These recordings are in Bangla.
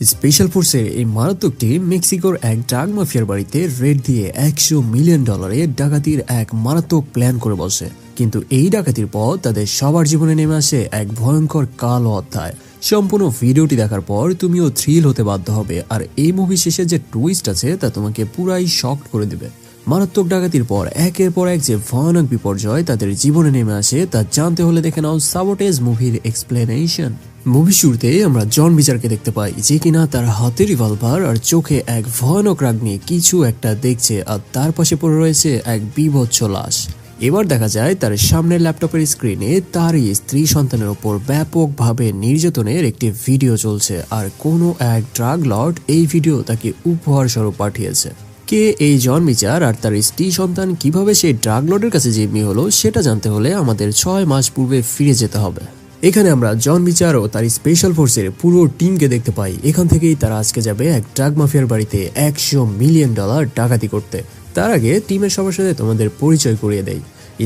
স্পেশাল ফোর্সের এই মারাত্মকটি মেক্সিকোর এক ড্রাগ মাফিয়ার বাড়িতে রেড দিয়ে একশো মিলিয়ন ডলারে ডাকাতির এক মারাত্মক প্ল্যান করে বসে। কিন্তু এই ডাকাতির পর তাদের সবার জীবনে নেমে আসে এক ভয়ঙ্কর কালো অধ্যায়। সম্পূর্ণ ভিডিওটি দেখার পর তুমিও থ্রিল হতে বাধ্য হবে। আর এই মুভি শেষে যে টুইস্ট আছে তা তোমাকে পুরাই শক্ট করে দিবে। মারাত্মক ডাকাতির পর একের পর এক যে ভয়ানক বিপর্যয় তাদের জীবনে নেমে আসে তা জানতে হলে দেখে নাও সাবোটেজ মুভির এক্সপ্লেনেশন মুভি শুরুতে আমরা জন বিচারকে দেখতে পাই, যে কিনা তার হাতে রিভলভার আর চোখে এক ভয়ানক রাগ নিয়ে কিছু একটা দেখছে আর তার পাশে পড়ে রয়েছে এক বিভৎস লাশ। এবার দেখা যায় তার সামনের ল্যাপটপের স্ক্রিনে তারই স্ত্রী সন্তানের ওপর ব্যাপকভাবে নির্যাতনের একটি ভিডিও চলছে আর কোনো এক ড্রাগ লর্ড এই ভিডিও তাকে উপহার স্বরূপ পাঠিয়েছে। কে এই জন বিচার আর তার স্ত্রী সন্তান কীভাবে সেই ড্রাগ লর্ডের কাছে জিম্মি হলো, সেটা জানতে হলে আমাদের ছয় মাস পূর্বে ফিরে যেতে হবে। এখানে আমরা জন বিচার ও তার স্পেশাল ফোর্সের পুরো টিমকে দেখতে পাই। এখান থেকেই তারা আজকে যাবে এক ড্রাগ মাফিয়ার বাড়িতে একশো মিলিয়ন ডলার ডাকাতি করতে। তার আগে টিমের সবার সাথে তোমাদের পরিচয় করিয়ে দেয়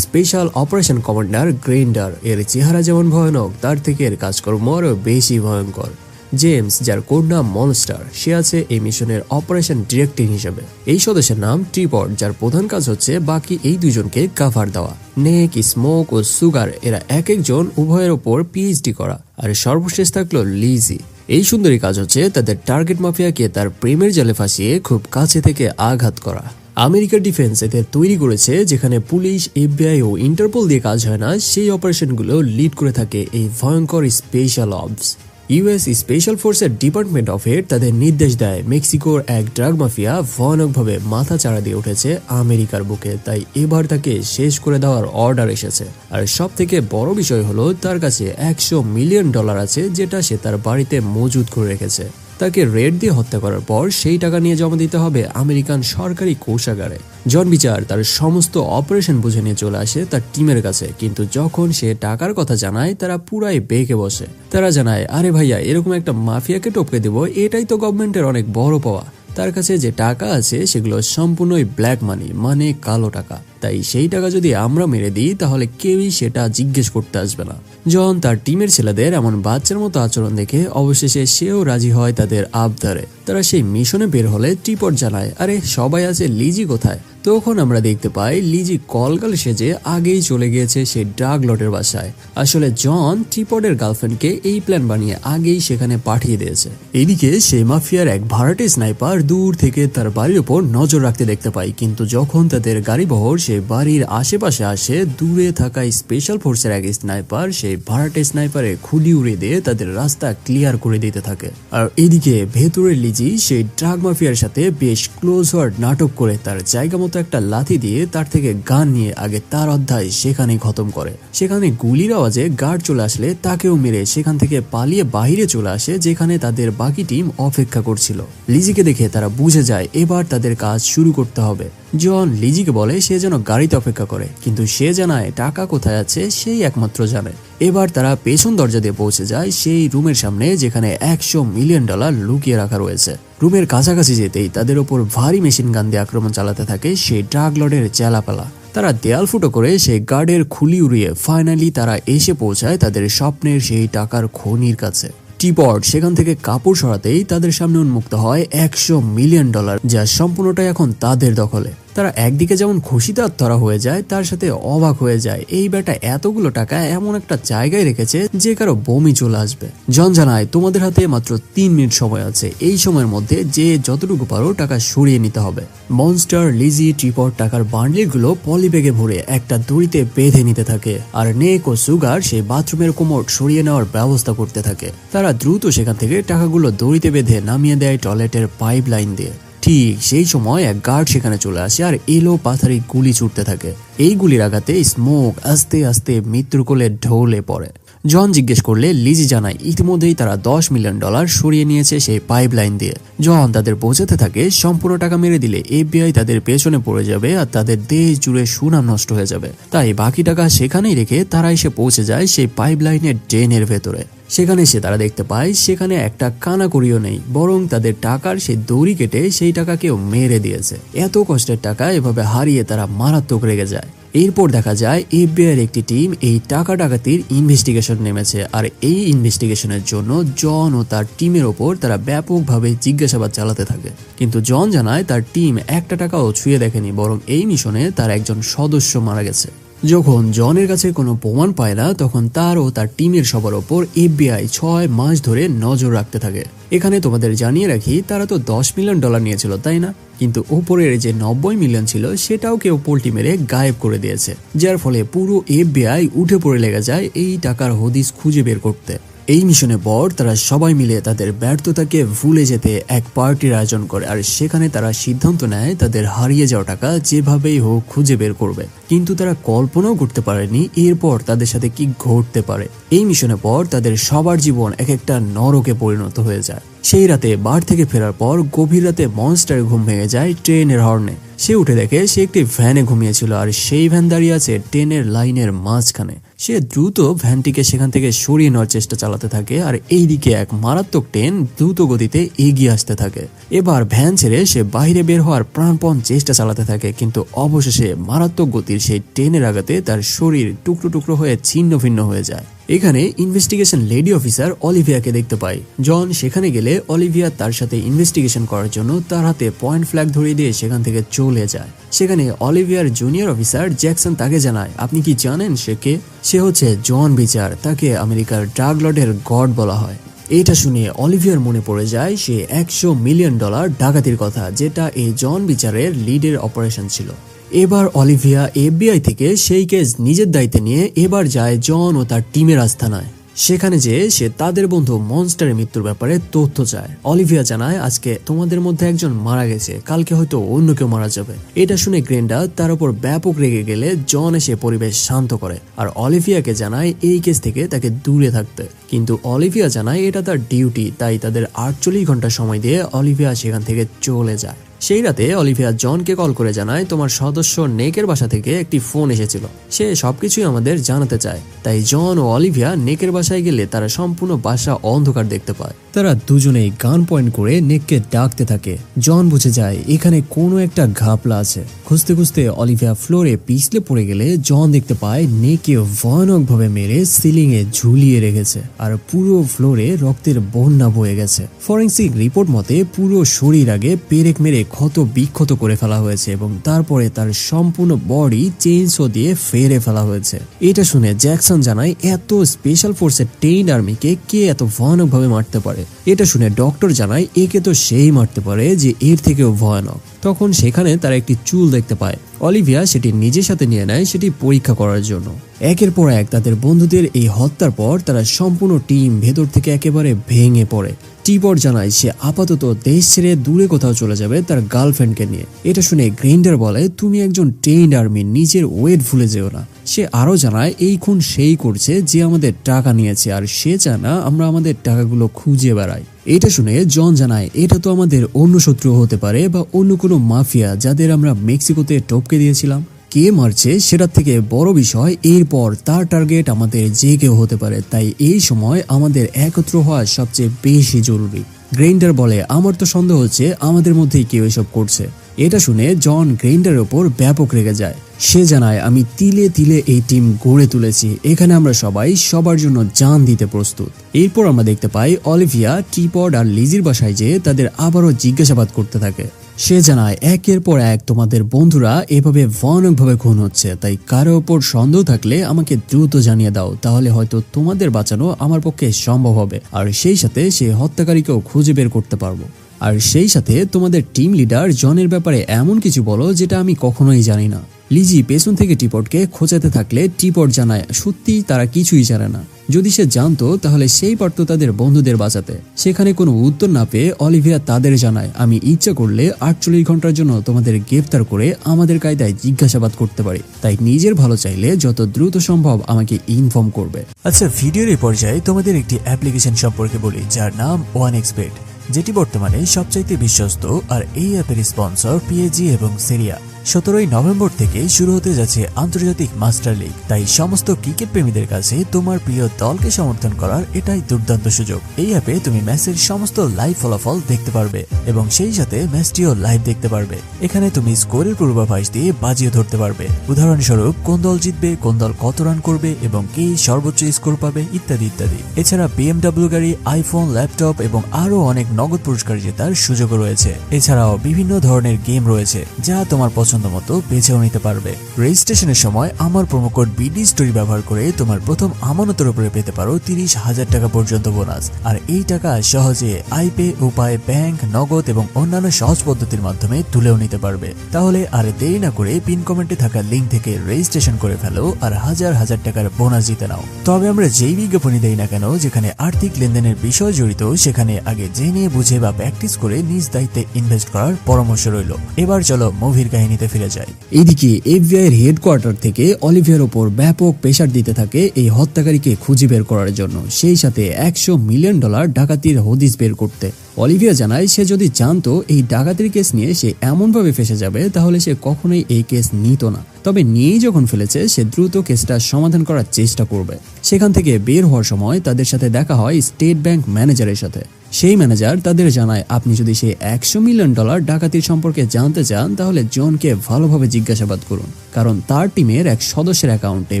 স্পেশাল অপারেশন কমান্ডার গ্রেন্ডার এর চেহারা যেমন ভয়ানক, তার থেকে এর কাজকর্ম আরও বেশি ভয়ঙ্কর। জেমস, যার কোড নাম মনস্টার, সে আছে এই মিশনের অপারেশন ডিরেক্টর হিসেবে। এই সদস্যের নাম ট্রিপট যার প্রধান কাজ হচ্ছে বাকি এই দুজনকে কাভার দেওয়া। নেক, স্মোক ও সুগার, এরা এক একজন উভয়ের ওপর পিএইচডি করা। আর সর্বশেষ থাকল লিজি। এই সুন্দরী কাজ হচ্ছে তাদের টার্গেট মাফিয়াকে তার প্রেমের জালে ফাঁসিয়ে খুব কাছে থেকে আঘাত করা। আমেরিকার ডিফেন্স এদের তৈরি করেছে, যেখানে পুলিশ এফবিআই ও ইন্টারপোল দিয়ে কাজ হয় না, সেই অপারেশনগুলো লিড করে থাকে এই ভয়ঙ্কর স্পেশাল অবস ইউএস স্পেশাল ফোর্সের ডিপার্টমেন্ট অফ হেড তাদের নির্দেশ দেয়। মেক্সিকোর এক ড্রাগ মাফিয়া ভয়ানকভাবে মাথা চাড়া দিয়ে উঠেছে আমেরিকার বুকে। তাই এবার তাকে শেষ করে দেওয়ার অর্ডার এসেছে। আর সব থেকে বড় বিষয় হলো, তার কাছে একশো মিলিয়ন ডলার আছে, যেটা সে তার বাড়িতে মজুদ করে রেখেছে। তাকে রেড দিয়ে হত্যা করার পর সেই টাকা নিয়ে জমা দিতে হবে আমেরিকান সরকারি কোষাগারে। জন বিচার তার সমস্ত অপারেশন বুঝে নিয়ে চলে আসে তার টিমের কাছে, কিন্তু যখন সে টাকার কথা জানায়, তারা পুরাই বেঁকে বসে। তারা জানায়, আরে ভাইয়া, এরকম একটা মাফিয়াকে টপকে দেব, এটাই তো গভর্নমেন্টের অনেক বড় পাওয়া। তার কাছে যে টাকা আছে, সেগুলো সম্পূর্ণই ব্ল্যাক মানি মানে কালো টাকা। তাই সেই টাকা যদি আমরা মেরে দিই, তাহলে কেউই সেটা জিজ্ঞেস করতে আসবে না। জন তার টিমের ছেলেদের এমন বাচ্চার মতো আচরণ দেখে, অবশেষে সেও রাজি হয় তাদের আবদারে। তারা সেই মিশনে বের হলে ট্রিপট জানায়, আরে, সবাই আছে, লিজি কোথায়? তখন আমরা দেখতে পাই লিজি কলকাল সেজে আগেই চলে গিয়েছে সে ড্রাগ লটের বাসায়। আসলে জন টিপটের গার্লফ্রেন্ডকে এই প্ল্যান বানিয়ে আগেই সেখানে পাঠিয়ে দিয়েছে। এদিকে সেই মাফিয়ার এক ভাড়াটে স্নাইপার দূর থেকে তার বাড়ির উপর নজর রাখতে দেখতে পাই, কিন্তু যখন তাদের গাড়ি বহর সেই বাড়ির আশেপাশে আসে, দূরে থাকা স্পেশাল ফোর্সের এক স্নাইপার সেই ভাড়াটে স্নাইপারে খুলি উড়ে দিয়ে তাদের রাস্তা ক্লিয়ার করে দিতে থাকে। আর এদিকে ভেতরের লিজি সেই ড্রাগ মাফিয়ার সাথে বেশ ক্লোজ হওয়ার নাটক করে তার জায়গা মতো একটা লাথি দিয়ে তার থেকে গান নিয়ে আগে তার অধ্যায় সেখানেই খতম করে। সেখানে গুলির আওয়াজে গার্ড চলে আসলে তাকেও মেরে সেখান থেকে পালিয়ে বাহিরে চলে আসে, যেখানে তাদের বাকি টিম অপেক্ষা করছিল। লিজিকে দেখে তারা বুঝে যায়, এবার তাদের কাজ শুরু করতে হবে। জন লিজিকে বলে সে যেন গাড়িতে অপেক্ষা করে, কিন্তু সে জানায় টাকা কোথায় আছে সেই একমাত্র জানে। এবার তারা পেছন দরজা দিয়ে পৌঁছে যায় সেই রুমের সামনে যেখানে একশো মিলিয়ন ডলার লুকিয়ে রাখা রয়েছে। রুমের কাছাকাছি যেতেই তাদের ওপর ভারী মেশিন গান দিয়ে আক্রমণ চালাতে থাকে সেই ড্রাগ লর্ডের চেলাপালা। তারা দেয়াল ফুটো করে সেই গার্ডের খুলি উড়িয়ে ফাইনালি তারা এসে পৌঁছায় তাদের স্বপ্নের সেই টাকার খনির কাছে। টিপট সেখান থেকে কাপড় সরাতেই তাদের সামনে উন্মুক্ত হয় একশো মিলিয়ন ডলার, যা সম্পূর্ণটাই এখন তাদের দখলে। তারা একদিকে যেমন খুশিতে আত্মরা হয়ে যায়, তার সাথে অবাক হয়ে যায়। এই বেটা এতগুলো টাকা এমন একটা জায়গায় রেখেছে যে কারও বমি চলে আসবে। জন জানায়, তোমাদের হাতে মাত্র তিন মিনিট সময় আছে। এই সময়ের মধ্যে যে যতটুকু পারো টাকা সরিয়ে নিতে হবে। মনস্টার লিজি ট্রিপট টাকার বান্ডেলগুলো পলিব্যাগে ভরে একটা দড়িতে বেঁধে নিতে থাকে আর নেক ও সুগার সেই বাথরুমের কোমর সরিয়ে নেওয়ার ব্যবস্থা করতে থাকে। তারা দ্রুত সেখান থেকে টাকাগুলো দড়িতে বেঁধে নামিয়ে দেয় টয়লেটের পাইপ লাইন দিয়ে। ঠিক সেই সময় এক গার্ড সেখানে চলে আসে আর এলো পাথারি গুলি ছুটতে থাকে। এই গুলির আঘাতে স্মোক আস্তে আস্তে মৃত্যুর ঢোলে পড়ে। জন জিজ্ঞেস করলে, লিজি জানায়, ইতিমধ্যেই তারা দশ মিলিয়ন ডলার সরিয়ে নিয়েছে সেই পাইপ লাইন দিয়ে। জন তাদের পৌঁছাতে থাকে, সম্পূর্ণ টাকা মেরে দিলে এফবিআই তাদের পেছনে পড়ে যাবে আর তাদের দেশ জুড়ে সুনাম নষ্ট হয়ে যাবে। তাই বাকি টাকা সেখানেই রেখে তারা এসে পৌঁছে যায় সেই পাইপ লাইনের ড্রেনের ভেতরে। সেখানে সে তারা দেখতে পায়, সেখানে একটা কানাকড়িও নেই, বরং তাদের টাকার সেই দড়ি কেটে সেই টাকা কেউ মেরে দিয়েছে। এত কষ্টের টাকা এভাবে হারিয়ে তারা মারাত্মক রেগে যায়। এরপর দেখা যায় এফবিআই এর একটি টিম এই টাকা ডাকাতির ইনভেস্টিগেশন নেমেছে, আর এই ইনভেস্টিগেশনের জন্য জন ও তার টিমের ওপর তারা ব্যাপকভাবে জিজ্ঞাসাবাদ চালাতে থাকে। কিন্তু জন জানায়, তার টিম একটা টাকাও ছুঁয়ে দেখেনি, বরং এই মিশনে তার একজন সদস্য মারা গেছে। যখন জনের কাছে কোনো প্রমাণ পায় না, তখন তার ও তার টিমের সবার ওপর এফবিআই ছয় মাস ধরে নজর রাখতে থাকে। এখানে তোমাদের জানিয়ে রাখি, তারা তো দশ মিলিয়ন ডলার নিয়েছিল, তাই না? কিন্তু ওপরের যে নব্বই মিলিয়ন ছিল, সেটাও কেউ পোল্টি মেরে গায়েব করে দিয়েছে। যার ফলে পুরো এফবিআই উঠে পড়ে লেগে যায় এই টাকার হদিস খুঁজে বের করতে। এই মিশনে পর তারা সবাই মিলে তাদের ব্যর্থতাকে ভুলে যেতে এক পার্টির আয়োজন করে, আর সেখানে তারা সিদ্ধান্ত নেয় তাদের হারিয়ে যাওয়া টাকা যেভাবেই হোক খুঁজে বের করবে। কিন্তু তারা কল্পনাও করতে পারেনি এরপর তাদের সাথে কি ঘটতে পারে। এই মিশনের পর তাদের সবার জীবন এক একটা নরকে পরিণত হয়ে যায়। সেই রাতে বার থেকে ফেরার পর গভীর রাতে মনস্টার ঘুম ভেঙে যায় ট্রেনের হর্নে সে উঠে দেখে সে একটি ভ্যানে ঘুমিয়েছিল আর সেই ভ্যান দাঁড়িয়ে আছে ট্রেনের লাইনের মাঝখানে। সে দ্রুত ভ্যানটিকে সেখান থেকে সরিয়ে নেওয়ার চেষ্টা চালাতে থাকে আর এইদিকে এক মারাত্মক ট্রেন দ্রুত গতিতে এগিয়ে আসতে থাকে। এবার ভ্যান ছেড়ে সে বাইরে বের হওয়ার প্রাণপণ চেষ্টা চালাতে থাকে, কিন্তু অবশেষে মারাত্মক গতির সেই ট্রেনের আঘাতে তার শরীর টুকরো টুকরো হয়ে ছিন্ন ভিন্ন হয়ে যায়। এখানে ইনভেস্টিগেশন লেডি অফিসার অলিভিয়াকে দেখতে পাই জন সেখানে গেলে অলিভিয়া তার সাথে ইনভেস্টিগেশন করার জন্য তার হাতে পয়েন্ট ফ্ল্যাগ ধরিয়ে দিয়ে সেখান থেকে চলে যায়। সেখানে অলিভিয়ার জুনিয়র অফিসার জ্যাকসন তাকে জানায়, আপনি কি জানেন সে কে? সে হচ্ছে জন বিচার তাকে আমেরিকার ড্রাগ লর্ডের গড বলা হয়। এটা শুনে অলিভিয়ার মনে পড়ে যায় সে একশো মিলিয়ন ডলার ডাকাতির কথা, যেটা এই জন বিচারের লিডের অপারেশন ছিল। এবার অলিভিয়া এফবিআই থেকে সেই কেস নিজের দায়িত্বে নিয়ে এবার যায় জন ও তার টিমের আস্থানায় সেখানে যে সে তাদের বন্ধু মনস্টারের মৃত্যুর ব্যাপারে তথ্য চায়। অলিভিয়া জানায়, আজকে তোমাদের মধ্যে একজন মারা গেছে। কালকে হয়তো অন্য কেউ মারা যাবে। এটা শুনে গ্রেন্ডা তার উপর ব্যাপক রেগে গেলে জন এসে পরিবেশ শান্ত করে। আর অলিভিয়াকে জানায়, এই কেস থেকে তাকে দূরে থাকতে। কিন্তু অলিভিয়া জানায়, এটা তার ডিউটি। তাই তাদের আটচল্লিশ ঘণ্টা সময় দিয়ে অলিভিয়া সেখান থেকে চলে যায়। সেই রাতে অলিভিয়া জনকে কল করে জানায়, তোমার সদস্য নেকের বাসা থেকে একটি ফোন এসেছিল। সে সবকিছুই আমাদের জানাতে চায়। তাই জন ও অলিভিয়া নেকের বাসায় গেলে তারা সম্পূর্ণ বাসা অন্ধকার দেখতে পায়। তারা দুজনেই গান পয়েন্ট করে নেককে ডাকতে থাকে। জন বুঝে যায়, এখানে কোনো একটা ঘাপলা আছে। খুঁজতে খুঁজতে অলিভিয়া ফ্লোরে পিছলে পড়ে গেলে জন দেখতে পায় নেকে ভয়ানক ভাবে মেরে সিলিং এ ঝুলিয়ে রেখেছে আর পুরো ফ্লোরে রক্তের বন্যা বয়ে গেছে। ফরেন্সিক রিপোর্ট মতে পুরো শরীর আগে পেরেক মেরে ক্ষত বিক্ষত করে ফেলা হয়েছে এবং তারপরে তার সম্পূর্ণ বডি চেইনসো দিয়ে ফেরে ফেলা হয়েছে। এটা শুনে জ্যাকসন জানায়, এত স্পেশাল ফোর্সের টেইন আর্মিকে কে এত ভয়ানকভাবে মারতে পারে? এটা শুনে ডক্টর জানায় একে তো সেই মারতে পারে যে এর থেকেও ভয়ানক। তখন সেখানে তারা একটি চুল দেখতে পায়। অলিভিয়া সেটি নিজের সাথে নিয়ে নেয় সেটি পরীক্ষা করার জন্য। একের পর এক তাদের বন্ধুদের এই হত্যার পর তারা সম্পূর্ণ টিম ভেতর থেকে একেবারে ভেঙে পড়ে। টিপর জানায় সে আপাতত দেশ ছেড়ে দূরে কোথাও চলে যাবে তার গার্লফ্রেন্ডকে নিয়ে। এটা শুনে গ্রেন্ডার বলে, তুমি একজন ট্রেন্ড আর্মি, নিজের ওয়েট ভুলে যেও না। সে আরও জানায়, এই খুন সেই করছে যে আমাদের টাকা নিয়েছে, আর সে চায় না আমরা আমাদের টাকাগুলো খুঁজে বেড়াই। এটা শুনে জন জানায়, এটা তো আমাদের অন্য শত্রু হতে পারে বা অন্য কোনো মাফিয়া যাদের আমরা মেক্সিকোতে টপকে দিয়েছিলাম। কে মারছে সেটার থেকে বড় বিষয়, এরপর তার টার্গেট আমাদের যে কেউ হতে পারে। তাই এই সময় আমাদের একত্র হওয়া সবচেয়ে বেশি জরুরি। গ্রেন্ডার বলে, আমার তো সন্দেহ হচ্ছে আমাদের মধ্যেই কেউ এসব করছে। এটা শুনে জন গ্রেন্ডারের ওপর ব্যাপক রেগে যায়। সে জানায়, আমি তিলে তিলে এই টিম গড়ে তুলেছি। এখানে আমরা সবাই সবার জন্য যান দিতে প্রস্তুত। এরপর আমরা দেখতে পাই অলিভিয়া টিপড আর লিজির বাসায় যেয়ে তাদের আবারও জিজ্ঞাসাবাদ করতে থাকে। সে জানায়, একের পর এক তোমাদের বন্ধুরা এভাবে ভয়ানকভাবে খুন হচ্ছে, তাই কারও ওপর সন্দেহ থাকলে আমাকে দ্রুত জানিয়ে দাও, তাহলে হয়তো তোমাদের বাঁচানো আমার পক্ষে সম্ভব হবে, আর সেই সাথে সে হত্যাকারীকেও খুঁজে বের করতে পারব। আর সেই সাথে তোমাদের টিম লিডার জনের ব্যাপারে এমন কিছু বলো যেটা আমি কখনোই জানি না। লিজি পেছন থেকে টিপটকে খোঁচাতে থাকলে টিপট জানায় সত্যি তারা কিছুই জানে না। যদি সে জানতো, তাহলে সেই পারত তাদের বন্ধুদের বাঁচাতে। সেখানে কোনো উত্তর না পেয়ে অলিভিয়া তাদের জানায়, আমি ইচ্ছা করলে আটচল্লিশ ঘণ্টার জন্য তোমাদের গ্রেফতার করে আমাদের কায়দায় জিজ্ঞাসাবাদ করতে পারি। তাই নিজের ভালো চাইলে যত দ্রুত সম্ভব আমাকে ইনফর্ম করবে। আচ্ছা ভিডিওর এই পর্যায়ে তোমাদের একটি অ্যাপ্লিকেশন সম্পর্কে বলি, যার নাম ওয়ান এক্সপেড যেটি বর্তমানে সবচাইতে বিশ্বস্ত আর এই অ্যাপের স্পন্সর পিএজি এবং সেরিয়া সতেরোই নভেম্বর থেকে শুরু হতে যাচ্ছে আন্তর্জাতিক মাস্টার লিগ। তাই সমস্ত ক্রিকেট প্রেমীদের কাছে তোমার প্রিয় দলকে সমর্থন করার এটাই দুর্দান্ত সুযোগ। এই অ্যাপে তুমি ম্যাচের সমস্ত লাইভ ফলাফল দেখতে পারবে এবং সেই সাথে ম্যাচটিও লাইভ দেখতে পারবে। এখানে তুমি স্কোরের পূর্বাভাস দিয়ে বাজিয়ে ধরতে পারবে। উদাহরণস্বরূপ, কোন দল জিতবে, কোন দল কত রান করবে এবং কে সর্বোচ্চ স্কোর পাবে, ইত্যাদি ইত্যাদি। এছাড়া বিএমডাব্লিউ গাড়ি আইফোন ল্যাপটপ এবং আরও অনেক নগদ পুরস্কার জেতার সুযোগও রয়েছে। এছাড়াও বিভিন্ন ধরনের গেম রয়েছে, যা তোমার পছন্দ মতো বেছেও নিতে পারবে। রেজিস্ট্রেশনের সময় আমার প্রোমোকোড বিডি স্টোরি ব্যবহার করে তোমার প্রথম আমানতের উপরে পেতে পারো তিরিশ হাজার টাকা পর্যন্ত বোনাস। আর এই টাকা সহজে আইপে, উপায়, ব্যাংক, নগদ এবং অন্যান্য সহজ পদ্ধতির মাধ্যমে তুলেও নিতে পারবে। তাহলে আর দেরি না করে পিন কমেন্টে থাকা লিঙ্ক থেকে রেজিস্ট্রেশন করে ফেলো আর হাজার হাজার টাকার বোনাস জিতে নাও। তবে আমরা যেই বিজ্ঞাপনই দেই না কেন, যেখানে আর্থিক লেনদেনের বিষয় জড়িত, সেখানে আগে জেনে, বুঝে বা প্র্যাকটিস করে নিজ দায়িত্বে ইনভেস্ট করার পরামর্শ রইল। এবার চলো মুভির কাহিনীতে ফিরে যাই এদিকে এফবিআই এর হেডকোয়ার্টার থেকে অলিভিয়ার ওপর ব্যাপক প্রেশার দিতে থাকে এই হত্যাকারীকে খুঁজে বের করার জন্য। সেই সাথে একশো মিলিয়ন ডলার ডাকাতির হদিস বের করতে। অলিভিয়া জানায়, সে যদি জানতো এই ডাকাতির কেস নিয়ে সে এমনভাবে ফেসে যাবে, তাহলে সে কখনোই এই কেস নিত না। তবে নিয়েই যখন ফেলেছে, সে দ্রুত কেসটা সমাধান করার চেষ্টা করবে। সেখান থেকে বের হওয়ার সময় তাদের সাথে দেখা হয় স্টেট ব্যাংক ম্যানেজারের সাথে। সেই ম্যানেজার তাদের জানায়, আপনি যদি সেই একশো মিলিয়ন ডলার ডাকাতির সম্পর্কে জানতে চান, তাহলে জনকে ভালোভাবে জিজ্ঞাসাবাদ করুন। কারণ তার টিমের এক সদস্যের অ্যাকাউন্টে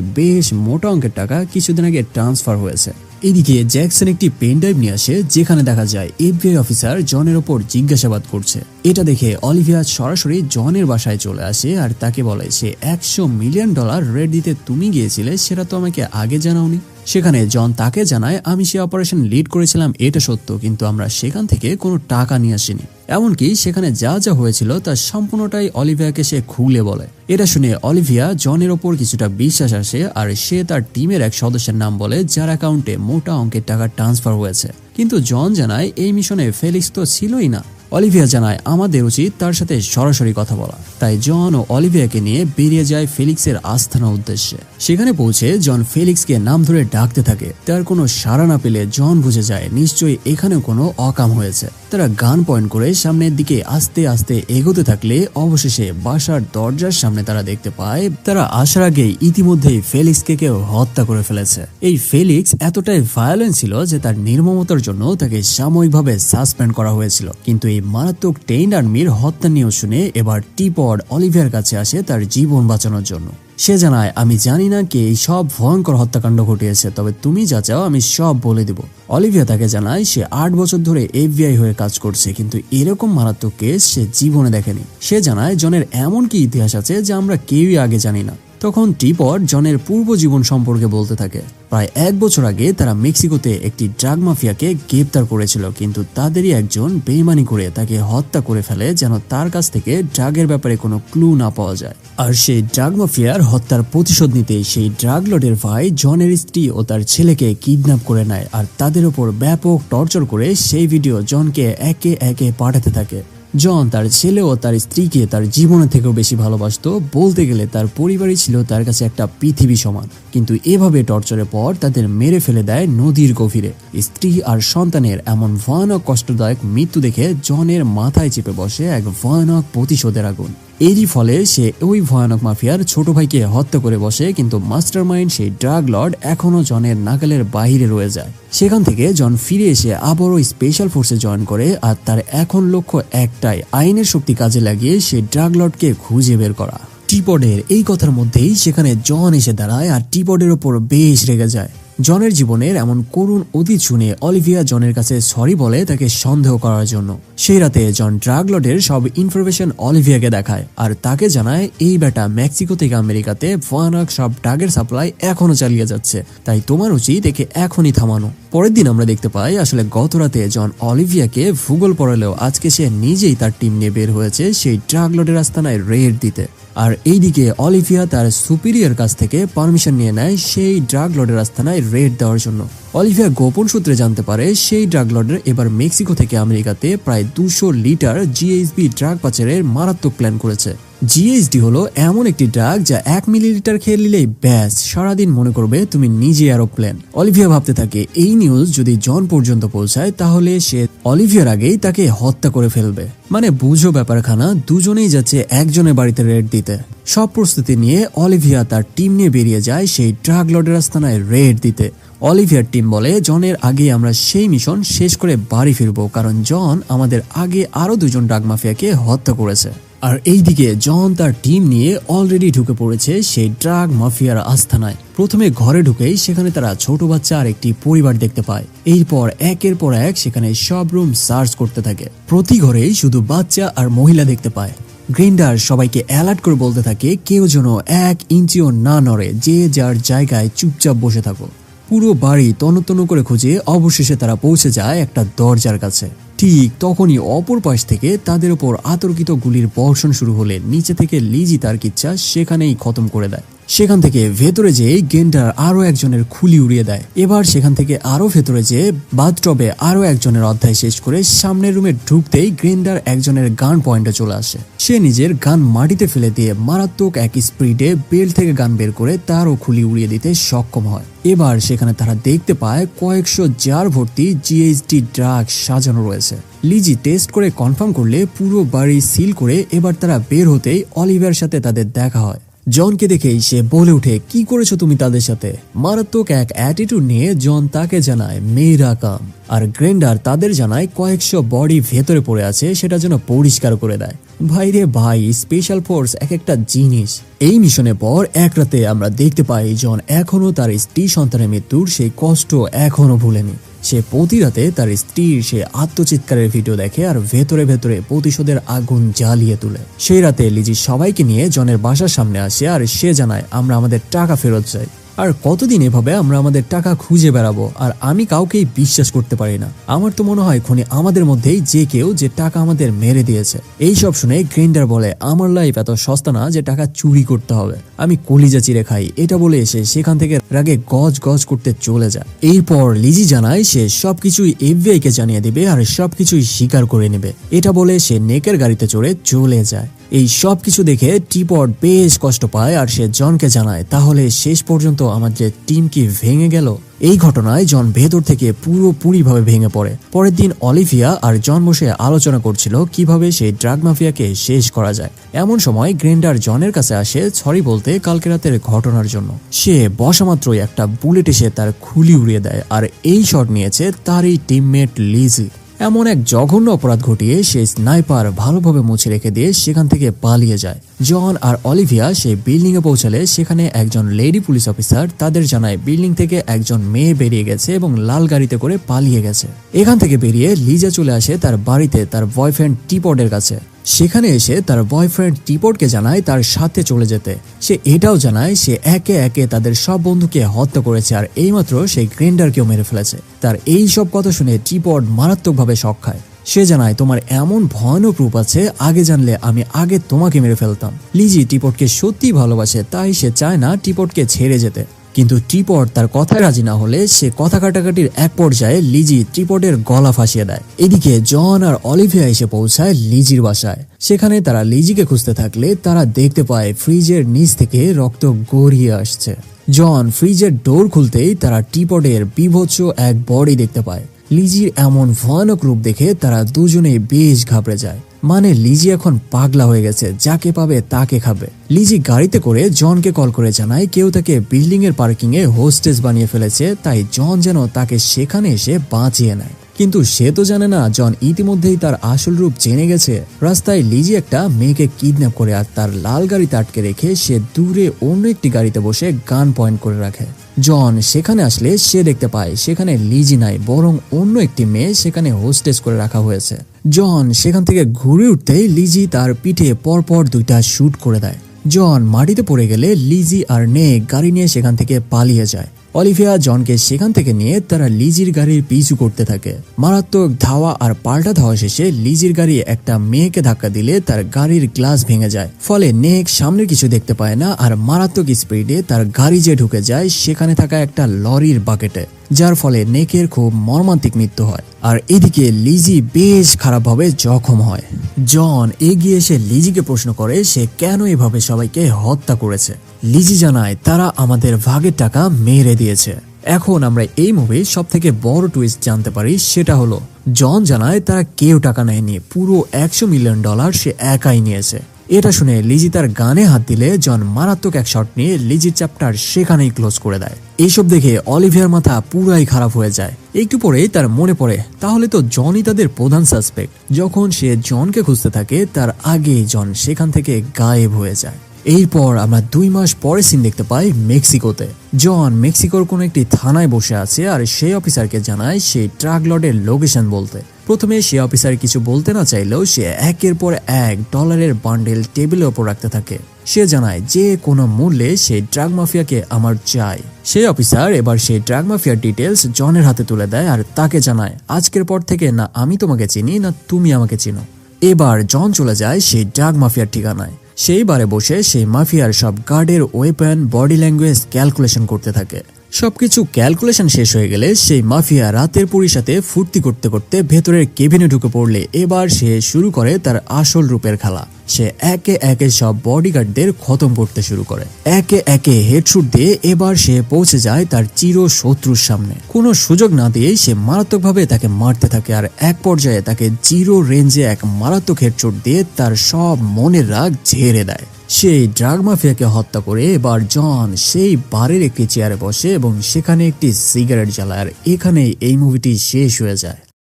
বেশ মোটা অঙ্কের টাকা কিছুদিন আগে ট্রান্সফার হয়েছে। এদিকে জ্যাকসন একটি পেন ড্রাইভ নিয়ে আসে, যেখানে দেখা যায় এফবিআই অফিসার জনের ওপর জিজ্ঞাসাবাদ করছে। এটা দেখে অলিভিয়া সরাসরি জনের বাসায় চলে আসে আর তাকে বলে, সে একশো মিলিয়ন ডলার রেট দিতে তুমি গিয়েছিলে, সেটা তো আমাকে আগে জানাওনি। সেখানে জন তাকে জানায়, আমি সে অপারেশন লিড করেছিলাম, এটা সত্য, কিন্তু আমরা সেখান থেকে কোনো টাকা নিয়ে আসিনি। এমনকি সেখানে যা যা হয়েছিল তার সম্পূর্ণটাই অলিভিয়াকে সে খুলে বলে। এটা শুনে অলিভিয়া জনের ওপর কিছুটা বিশ্বাস আসে, আর সে তার টিমের এক সদস্যের নাম বলে, যার অ্যাকাউন্টে মোটা অঙ্কের টাকা ট্রান্সফার হয়েছে। কিন্তু জন জানায়, এই মিশনে ফেলিক্স তো ছিলই না। অলিভিয়া জানায়, আমাদের উচিত তার সাথে সরাসরি কথা বলা। তাই জন ও অলিভিয়াকে নিয়ে বেরিয়ে যায় ফেলিক্সের আস্থানা উদ্দেশ্যে। সেখানে পৌঁছে জন ফেলিক্সকে নাম ধরে ডাকতে থাকে। তার কোনো সাড়া না পেলে জন বুঝে যায়, নিশ্চয়ই এখানে কোনো অকাম হয়েছে। তারা গান পয়েন্ট করে সামনের দিকে আস্তে আস্তে এগোতে থাকলে অবশেষে বাসার দরজার সামনে তারা দেখতে পায়, তারা আসার আগেই ইতিমধ্যেই ফেলিক্সকে কেউ হত্যা করে ফেলেছে। এই ফেলিক্স এতটাই ভায়োলেন্ট ছিল যে তার নির্মমতার জন্য তাকে সাময়িকভাবে সাসপেন্ড করা হয়েছিল। কিন্তু এই মারাত্মক টেইন আর্মির হত্যা নিয়েও শুনে এবার টিপড অলিভিয়ার কাছে আসে তার জীবন বাঁচানোর জন্য। সে জানায়, আমি জানি না কে এই সব ভয়ঙ্কর হত্যাকাণ্ড ঘটিয়েছে, তবে তুমি যা চাও আমি সব বলে দিব। অলিভিয়া তাকে জানায়, সে আট বছর ধরে এফবিআই হয়ে কাজ করছে, কিন্তু এরকম মারাত্মক কেস সে জীবনে দেখেনি। সে জানায়, জনের এমন কি ইতিহাস আছে যা আমরা কেউই আগে জানি না? তখন টিপট জনের পূর্ব জীবন সম্পর্কে বলতে থাকে। প্রায় এক বছর আগে তারা মেক্সিকোতে একটি ড্রাগ মাফিয়াকে গ্রেপ্তার করেছিল, কিন্তু তাদেরই একজন বেইমানি করে তাকে হত্যা করে ফেলে যেন তার কাছ থেকে ড্রাগের ব্যাপারে কোনো ক্লু না পাওয়া যায়। আর সেই ড্রাগ মাফিয়ার হত্যার প্রতিশোধ নিতে সেই ড্রাগ লর্ডের ভাই জনের স্ত্রী ও তার ছেলেকে কিডন্যাপ করে নেয়, আর তাদের উপর ব্যাপক টর্চার করে সেই ভিডিও জনকে একে একে পাঠাতে থাকে। জন তার ছেলে ও তার স্ত্রীকে তার জীবনে থেকেও বেশি ভালোবাসত। বলতে গেলে তার পরিবারই ছিল তার কাছে একটা পৃথিবী সমান। কিন্তু এভাবে টর্চারের পর তাদের মেরে ফেলে দেয় নদীর গভীরে। স্ত্রী আর সন্তানের এমন ভয়ানক কষ্টদায়ক মৃত্যু দেখে জনের মাথায় চেপে বসে এক ভয়ানক প্রতিশোধের আগুন। এরই ফলে সে ওই ভয়ানক মাফিয়ার ছোট ভাইকে হত্যা করে বসে, কিন্তু মাস্টার মাইন্ড সেই ড্রাগ লর্ড এখনও জনের নাগালের বাইরে রয়ে যায়। সেখান থেকে জন ফিরে এসে আবারও স্পেশাল ফোর্সে জয়েন করে আর তার এখন লক্ষ্য একটাই, আইনের শক্তি কাজে লাগিয়ে সে ড্রাগ লর্ডকে খুঁজে বের করা। টিপডের এই কথার মধ্যেই সেখানে জন এসে দাঁড়ায় আর টিপডের ওপর বেশ রেগে যায়। জনের জীবনের এমন করুণ অতীত শুনে অলিভিয়া জনের কাছে সরি বলে তাকে সন্দেহ করার জন্য। সেই রাতে জন ড্রাগ লর্ডের সব ইনফরমেশন অলিভিয়াকে দেখায় আর তাকে জানায়, এই বেটা মেক্সিকো থেকে আমেরিকাতে ভয়ানক সব ড্রাগের সাপ্লাই এখনও চালিয়ে যাচ্ছে। তাই তোমার উচিত একে এখনই থামানো। পরের দিন আমরা দেখতে পাই, আসলে গত রাতে জন অলিভিয়াকে ভূগোল পড়ালেও আজকে সে নিজেই তার টিম নিয়ে বের হয়েছে সেই ড্রাগ লর্ডের আস্তানায় রেড দিতে। আর এইদিকে অলিভিয়া তার সুপিরিয়র কাছ থেকে পারমিশন নিয়ে নেয় সেই ড্রাগ লর্ডের আস্তানায় রেড দেওয়ার জন্য। অলিভিয়া গোপন সূত্রে জানতে পারে, সেই ড্রাগ লর্ডার এবার মেক্সিকো থেকে আমেরিকাতে প্রায় দুশো লিটার জিএইচবি ড্রাগ পাচারের মারাত্মক প্ল্যান করেছে। জিএইচডি হলো এমন একটি ড্রাগ যা এক মিলিলিটার খেয়ে নিলেই ব্যাস, সারাদিন মনে করবে তুমি নিজে এরোপ্লেন অলিভিয়া ভাবতে থাকে, এই নিউজ যদি জন পর্যন্ত পৌঁছায়, তাহলে সে অলিভিয়ার আগেই তাকে হত্যা করে ফেলবে। মানে বুঝো ব্যাপারখানা, দুজনেই যাচ্ছে একজনের বাড়িতে রেড দিতে। সব প্রস্তুতি নিয়ে অলিভিয়া তার টিম নিয়ে বেরিয়ে যায় সেই ড্রাগ লর্ডের আস্তানায় রেড দিতে। অলিভিয়ার টিম বলে, জনের আগে আমরা সেই মিশন শেষ করে বাড়ি ফিরবো, কারণ জন আমাদের আগে আরও দুজন ড্রাগ মাফিয়াকে হত্যা করেছে। আর এইদিকে জন তার টিম নিয়ে অলরেডি ঢুকে পড়েছে সেই ড্রাগ মাফিয়ার আস্থানায় প্রথমে ঘরে ঢুকেই সেখানে তারা ছোট বাচ্চা আর একটি পরিবার দেখতে পায়। এরপর একের পর এক সেখানে সব রুম সার্চ করতে থাকে। প্রতি ঘরেই শুধু বাচ্চা আর মহিলা দেখতে পায়। গ্রিন্ডার সবাইকে অ্যালার্ট করে বলতে থাকে, কেউ যেন এক ইঞ্চিও না নড়ে, যে যার জায়গায় চুপচাপ বসে থাকো। পুরো বাড়ি তনতন করে খুঁজে অবশেষে তারা পৌঁছে যায় একটা দরজার কাছে। ঠিক তখনই অপর পাশ থেকে তাদের ওপর আতর্কিত গুলির বর্ষণ শুরু হলে নিচে থেকে লিজি তার কিচ্ছা সেখানেই খতম করে দেয়। সেখান থেকে ভেতরে যেয়ে গেন্ডার আরও একজনের খুলি উড়িয়ে দেয়। এবার সেখান থেকে আরও ভেতরে যেয়ে বাথটবে আরও একজনের অধ্যায় শেষ করে সামনের রুমে ঢুকতেই গ্রেন্ডার একজনের গান পয়েন্টে চলে আসে। সে নিজের গান মাটিতে ফেলে দিয়ে মারাত্মক এক স্পিডে বেল্ট থেকে গান বের করে তারও খুলি উড়িয়ে দিতে সক্ষম হয়। এবার সেখানে তারা দেখতে পায় কয়েকশো জার ভর্তি জিএইচডি ড্রাগ সাজানো রয়েছে। লিজি টেস্ট করে কনফার্ম করলে পুরো বাড়ি সিল করে এবার তারা বের হতেই অলিভার সাথে তাদের দেখা হয়। জনকে দেখেই সে বলে উঠে কি করেছ তুমি তাদের সাথে? মারাত্মক এক অ্যাটিটিউড নিয়ে জন তাকে জানায়, মেয়েরা কাম। আর গ্রেন্ডার তাদের জানায়, কয়েকশো বডি ভেতরে পড়ে আছে, সেটা যেন পরিষ্কার করে দেয়। ভাইরে ভাই স্পেশাল ফোর্স এক একটা জিনিস। এই মিশনের পর এক রাতে আমরা দেখতে পাই, জন এখনও তার স্ত্রী সন্তানের মৃত্যুর সেই কষ্ট এখনও ভুলেনি। সে প্রতি রাতে তার স্ত্রীর সে আত্মচিৎকারের ভিডিও দেখে আর ভেতরে ভেতরে প্রতিশোধের আগুন জ্বালিয়ে তুলে। সেই রাতে লিজি সবাইকে নিয়ে জনের বাসার সামনে আসে আর সে জানায়, আমরা আমাদের টাকা ফেরত চাই। আর কতদিন এভাবে আমরা আমাদের টাকা খুঁজে বেড়াবো? আর আমি কাউকেই বিশ্বাস করতে পারি না। আমার তো মনে হয় খুনি আমাদের মধ্যেই যে কেউ যে টাকা আমাদের মেরে দিয়েছে। এই সব শুনে গ্রেন্ডার বলে, আমার লাইফ এত সস্তা না যে টাকা চুরি করতে হবে। আমি কলিজা চিড়ে খাই। এটা বলে এসে সেখান থেকে রাগে গজ গজ করতে চলে যায়। এরপর লিজি জানায়, সে সবকিছুই এফবিআই কে জানিয়ে দিবে আর সবকিছুই স্বীকার করে নেবে। এটা বলে সে নেকের গাড়িতে চড়ে চলে যায়। এই সব কিছু দেখে টিপট বেশ কষ্ট পায় আর সে জনকে জানায়, তাহলে শেষ পর্যন্ত আমাদের টিম কি ভেঙে গেল? এই ঘটনায় জন ভেতর থেকে পুরোপুরি ভাবে ভেঙে পড়ে। পরের দিন অলিভিয়া আর জন বসে আলোচনা করছিল কীভাবে সেই ড্রাগ মাফিয়াকে শেষ করা যায়। এমন সময় গ্রেন্ডার জনের কাছে আসে সরি বলতে কালকে রাতের ঘটনার জন্য। সে বসা মাত্রই একটা বুলেট এসে তার খুলি উড়িয়ে দেয় আর এই শট নিয়েছে তারই টিমমেট লিজি। এমন এক জঘন্য অপরাধ ঘটিয়ে সেই স্নাইপার ভালোভাবে মুছে রেখে দিয়ে সেখান থেকে পালিয়ে যায়। জন আর অলিভিয়া সেই বিল্ডিংয়ে পৌঁছালে সেখানে একজন লেডি পুলিশ অফিসার তাদের জানায় বিল্ডিং থেকে একজন মেয়ে বেরিয়ে গেছে এবং লাল গাড়িতে করে পালিয়ে গেছে। এখান থেকে বেরিয়ে লিজা চলে আসে তার বাড়িতে তার বয়ফ্রেন্ড টিপডের কাছে। সেখানে এসে তার বয়ফ্রেন্ড টিপটকে জানায় তার সাথে চলে যেতে। সে এটাও জানায় সে একে একে তাদের সব বন্ধুকে হত্যা করেছে আর এইমাত্র সেই গ্রেন্ডারকেও মেরে ফেলেছে। তার এই সব কথা শুনে টিপট মারাত্মকভাবে শখ খায়। সে জানায়, তোমার এমন ভয়ানক রূপ আছে, আগে জানলে আমি আগে তোমাকে মেরে ফেলতাম। লিজি টিপটকে সত্যি ভালোবাসে, তাই সে চায় না টিপটকে ছেড়ে যেতে। কিন্তু ট্রিপট তার কথায় রাজি না হলে সে কথা কাটাকাটির এক পর্যায়ে লিজি ট্রিপটের গলা ফাঁসিয়ে দেয়। এদিকে জন আর অলিভিয়া এসে পৌঁছায় লিজির বাসায়। সেখানে তারা লিজিকে খুঁজতে থাকলে তারা দেখতে পায় ফ্রিজের নিচ থেকে রক্ত গড়িয়ে আসছে। জন ফ্রিজের ডোর খুলতেই তারা টিপটের বিভৎস এক বডি দেখতে পায়। লিজির এমন ভয়ানক রূপ দেখে তারা দুজনেই বেশ ঘাবড়ে যায়। মানে লিজি এখন পাগলা হয়ে গেছে, যাকে পাবে তাকে খাবে। লিজি গাড়িতে করে জনকে কল করে জানায়, কেউ তাকে বিল্ডিং এর পার্কিং এ হোস্টেস বানিয়ে ফেলেছে, তাই জন যেন তাকে সেখানে এসে বাঁচিয়ে নেয়। কিন্তু সে তো জানে না, জন ইতিমধ্যেই তার আসল রূপ জেনে গেছে। রাস্তায় লিজি একটা মেয়েকে কিডন্যাপ করে আর তার লাল গাড়িতে আটকে রেখে সে দূরে অন্য একটি গাড়িতে বসে গান পয়েন্ট করে রাখে। জন সেখানে আসলে সে দেখতে পায়, সেখানে লিজি নাই, বরং অন্য একটি মেয়ে সেখানে হোস্টেজ করে রাখা হয়েছে। জন সেখান থেকে ঘুরে উঠতে লিজি তার পিঠে পরপর দুইটা শ্যুট করে দেয়। জন মাটিতে পড়ে গেলে লিজি আর নে গাড়ি নিয়ে সেখান থেকে পালিয়ে যায়। অলিভিয়া জনকে সেখান থেকে নিয়ে তারা লিজির গাড়ির পিছু করতে থাকে। মারাত্মক ধাওয়া আর পাল্টা ধাওয়া শেষে লিজির গাড়ি একটা মেয়েকে ধাক্কা দিলে তার গাড়ির গ্লাস ভেঙে যায়। ফলে নেক সামনে কিছু দেখতে পায় না আর মারাত্মক স্পিডে তার গাড়ি যে ঢুকে যায়, সেখানে থাকা একটা লরির বাকেটে। যার ফলে নেকের খুব মর্মান্তিক মৃত্যু হয়। আর এদিকে লিজি বেশ খারাপভাবে জখম হয়। জন এগিয়ে এসে লিজিকে প্রশ্ন করে, সে কেন এভাবে সবাইকে হত্যা করেছে? লিজি জানায়, তারা আমাদের ভাগের টাকা মেরে দিয়েছে। এখন আমরা এই মুভির সব থেকে বড় টুইস্ট জানতে পারি, সেটা হলো, জন জানায়, তারা কেউ টাকা নেয়নি, পুরো একশো মিলিয়ন ডলার সে একাই নিয়েছে। এটা শুনে লিজি তার গানে হাত দিলে জন মারাত্মক এক শট নিয়ে লিজির চ্যাপ্টার সেখানেই ক্লোজ করে দেয়। এইসব দেখে অলিভিয়ার মাথা পুরাই খারাপ হয়ে যায়। একটু পরেই তার মনে পড়ে, তাহলে তো জনই তাদের প্রধান সাসপেক্ট যখন সে জনকে খুঁজতে থাকে, তার আগেই জন সেখান থেকে গায়েব হয়ে যায়। এরপর আমরা দুই মাস পরে সিন দেখতে পাই মেক্সিকোতে। জন মেক্সিকোর কোনো একটি থানায় বসে আছে আর সেই অফিসারকে জানায় সেই ট্রাক লডের লোকেশন বলতে। প্রথমে সে অফিসার কিছু বলতে না চাইলেও সে একের পর এক ডলারের বান্ডেল টেবিলের ওপর রাখতে থাকে। সে জানায়, যে কোনো মূল্যে সেই ড্রাগ মাফিয়াকে আমার চাই। সেই অফিসার এবার সেই ড্রাগ মাফিয়ার ডিটেলস জনের হাতে তুলে দেয় আর তাকে জানায়, আজকের পর থেকে না আমি তোমাকে চিনি, না তুমি আমাকে চিনো। এবার জন চলে যায় সেই ড্রাগ মাফিয়ার ঠিকানায়। সেই বারে বসে সেই মাফিয়ার সব গার্ডের ওয়েপন বডি ল্যাঙ্গুয়েজ ক্যালকুলেশন করতে থাকে। সবকিছু ক্যালকুলেশন শেষ হয়ে গেলে সেই মাফিয়া রাতের পুরীর সাথে ফুর্তি করতে করতে ভেতরের কেবিনে ঢুকে পড়লে এবার সে শুরু করে তার আসল রূপের খেলা। সে একে একে সব বডিগার্ডদের খতম করতে শুরু করে। একে একে হেডশুট দিয়ে এবার সে পৌঁছে যায় তার চির শত্রুর সামনে। কোনো সুযোগ না দিয়েই সে মারাত্মকভাবে তাকে মারতে থাকে আর এক পর্যায়ে তাকে জিরো রেঞ্জে এক মারাত্মক হেডশুট দিয়ে তার সব মনের রাগ ঝেড়ে দেয়। সেই ড্রাগ মাফিয়াকে হত্যা করে এবার জন সেই বারের একটি চেয়ারে বসে এবং সেখানে একটি সিগারেট জ্বালায়। আর এখানে এই মুভিটি শেষ হয়ে যায়।